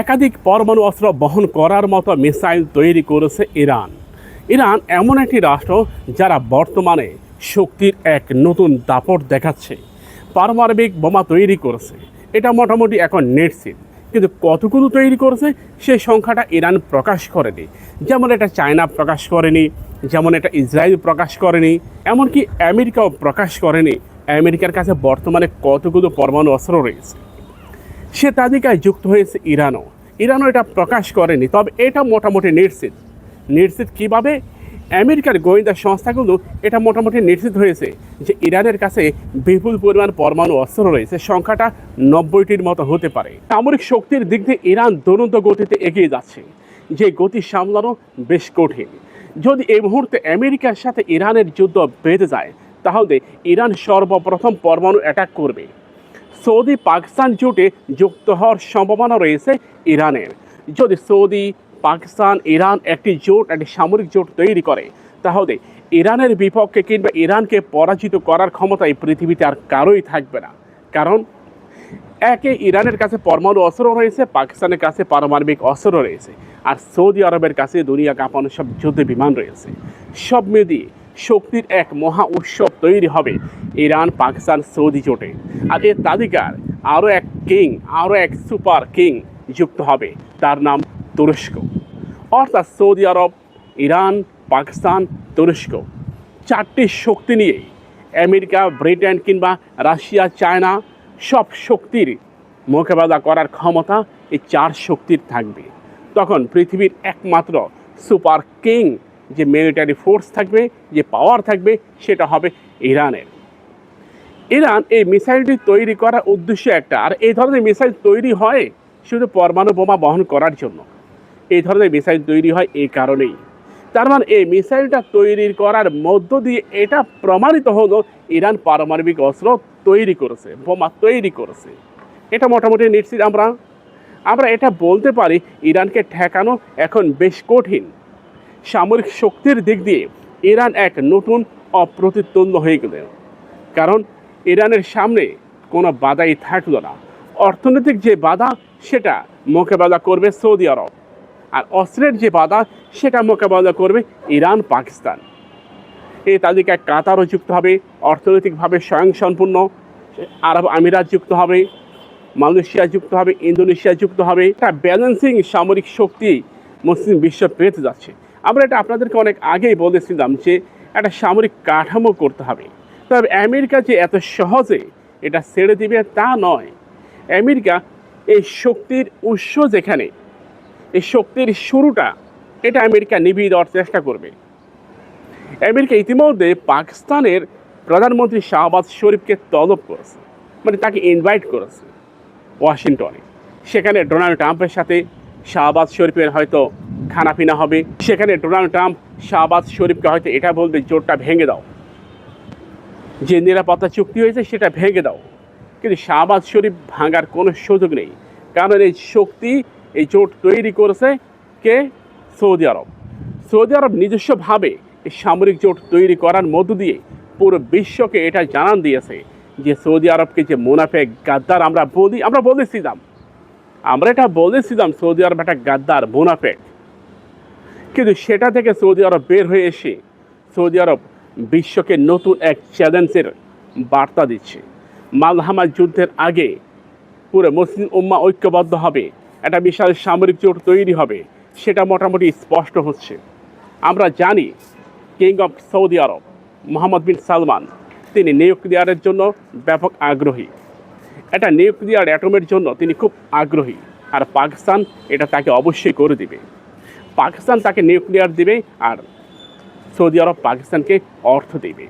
একাধিক পরমাণু অস্ত্র বহন করার মতো মিসাইল তৈরি করেছে ইরান। ইরান এমন একটি রাষ্ট্র যারা বর্তমানে শক্তির এক নতুন দাপট দেখাচ্ছে। পারমাণবিক বোমা তৈরি করেছে। এটা মোটামুটি এখন নিশ্চিত। কিন্তু কতগুলো তৈরি করেছে সেই সংখ্যাটা ইরান প্রকাশ করেনি। যেমন এটা চায়না প্রকাশ করেনি, যেমন এটা ইসরায়েল প্রকাশ করেনি, এমনকি আমেরিকাও প্রকাশ করেনি। আমেরিকার কাছে বর্তমানে কতগুলো পরমাণু অস্ত্র রয়েছে? সে তালিকায় যুক্ত হয়েছে ইরানও। ইরানও এটা প্রকাশ করেনি, তবে এটা মোটামুটি নিশ্চিত। নিশ্চিত কীভাবে? আমেরিকার গোয়েন্দা সংস্থাগুলো এটা মোটামুটি নিশ্চিত হয়েছে যে ইরানের কাছে বিপুল পরিমাণ পরমাণু অস্ত্র রয়েছে, সংখ্যাটা নব্বইটির মতো হতে পারে। সামরিক শক্তির দিক দিয়ে ইরান দুরন্ত গতিতে এগিয়ে যাচ্ছে, যে গতি সামলানো বেশ কঠিন। যদি এই মুহূর্তে আমেরিকার সাথে ইরানের যুদ্ধ বেঁধে যায়, তাহলে ইরান সর্বপ্রথম পরমাণু অ্যাটাক করবে। সৌদি পাকিস্তান জোটে যুক্ত হওয়ার সম্ভাবনা রয়েছে ইরানের। যদি সৌদি পাকিস্তান, ইরান একটি জোট, একটি সামরিক জোট তৈরি করে, তাহলে ইরানের বিপক্ষে কিংবা ইরানকে পরাজিত করার ক্ষমতা এই পৃথিবীতে আর কারোই থাকবে না। কারণ একে ইরানের কাছে পরমাণু অস্ত্র রয়েছে, পাকিস্তানের কাছে পারমাণবিক অস্ত্র রয়েছে, আর সৌদি আরবের কাছে দুনিয়া কাঁপানো সব যুদ্ধ বিমান রয়েছে। সব মিলিয়ে শক্তির এক মহা উৎসব তৈরি হবে ইরান, পাকিস্তান, সৌদি জোটে। আর এর তালিকার আরও এক কিং, আরও এক সুপার কিং যুক্ত হবে। তার নাম তুরস্ক। অর্থাৎ সৌদি আরব, ইরান, পাকিস্তান, তুরস্ক। চারটি শক্তি নিয়ে আমেরিকা, ব্রিটেন কিংবা রাশিয়া, চায়না সব শক্তির মোকাবেলা করার ক্ষমতা এই চার শক্তির থাকবে। তখন পৃথিবীর একমাত্র সুপার কিং যে মিলিটারি ফোর্স থাকবে, যে পাওয়ার থাকবে, সেটা হবে ইরানের। ইরান এই মিসাইলটি তৈরি করার উদ্দেশ্য একটা। আর এই ধরনের মিসাইল তৈরি হয় শুধু পরমাণু বোমা বহন করার জন্য। এই ধরনের মিসাইল তৈরি হয় এই কারণেই। তার মানে এই মিসাইলটা তৈরি করার মধ্য দিয়ে এটা প্রমাণিত হলো ইরান পারমাণবিক অস্ত্র তৈরি করেছে, বোমা তৈরি করেছে। এটা মোটামুটি নিশ্চিত আমরা। আমরা এটা বলতে পারি, ইরানকে ঠেকানো এখন বেশ কঠিন। সামরিক শক্তির দিক দিয়ে ইরান এক নতুন অপ্রতিদ্বন্দ্ব হয়ে গেল। কারণ ইরানের সামনে কোনো বাধাই থাকল না। অর্থনৈতিক যে বাধা, সেটা মোকাবেলা করবে সৌদি আরব। আর অস্ত্রের যে বাধা, সেটা মোকাবেলা করবে ইরান, পাকিস্তান। এই তালিকায় কাতারও যুক্ত হবে, অর্থনৈতিকভাবে স্বয়ংসম্পূর্ণ। আরব আমিরাত যুক্ত হবে, মালয়েশিয়া যুক্ত হবে, ইন্দোনেশিয়া যুক্ত হবে। একটা ব্যালেন্সিং সামরিক শক্তি মুসলিম বিশ্ব পেতে যাচ্ছে। আমরা এটা আপনাদেরকে অনেক আগেই বলেছিলাম যে একটা সামরিক কাঠামো করতে হবে। তবে আমেরিকা যে এত সহজে এটা ছেড়ে দিবে তা নয়। আমেরিকা এই শক্তির উৎস যেখানে, এই শক্তির শুরুটা, এটা আমেরিকা নিভিয়ে দেওয়ার চেষ্টা করবে। আমেরিকা ইতিমধ্যে পাকিস্তানের প্রধানমন্ত্রী শাহবাজ শরীফকে তলব করেছে মানে তাকে ইনভাইট করেছে ওয়াশিংটনে। সেখানে ডোনাল্ড ট্রাম্পের সাথে শাহবাজ শরীফের হয়তো খানাপিনা হবে। সেখানে ডোনাল্ড ট্রাম্প শাহবাজ শরীফকে হয়তো এটা বলবে জোটটা ভেঙে দাও। যে নিরাপত্তা চুক্তি হয়েছে, সেটা ভেঙে দাও। কিন্তু শাহবাজ শরীফ ভাঙার কোনো সুযোগ নেই। কারণ এই শক্তি, এই জোট তৈরি করেছে কে? সৌদি আরব। সৌদি আরব নিজস্বভাবে সামরিক জোট তৈরি করার মধ্য দিয়ে পুরো বিশ্বকে এটা জানান দিয়েছে যে সৌদি আরবকে যে মুনাফেক গাদ্দার আমরা বলি, আমরা বলেছিলাম। আমরা এটা বলেছিলাম সৌদি আরব একটা গাদ্দার, মুনাফেক। কিন্তু সেটা থেকে সৌদি আরব বের হয়ে এসে সৌদি আরব বিশ্বকে নতুন এক চ্যালেঞ্জের বার্তা দিচ্ছে। মালহামা যুদ্ধের আগে পুরো মুসলিম উম্মা ঐক্যবদ্ধ হবে, একটা বিশাল সামরিক জোট তৈরি হবে, সেটা মোটামুটি স্পষ্ট হচ্ছে। আমরা জানি king of Saudi Arab, Mohammed bin Salman, তিনি নিয়োগ নিউক্লিয়ারের জন্য ব্যাপক আগ্রহী। এটা নিউক্লিয়ার অ্যাটমের জন্য তিনি খুব আগ্রহী, আর পাকিস্তান এটা তাকে অবশ্যই করে দিবে। পাকিস্তান তাকে নিউক্লিয়ার দিবে আর সৌদি আরব পাকিস্তানকে অর্থ দেবে।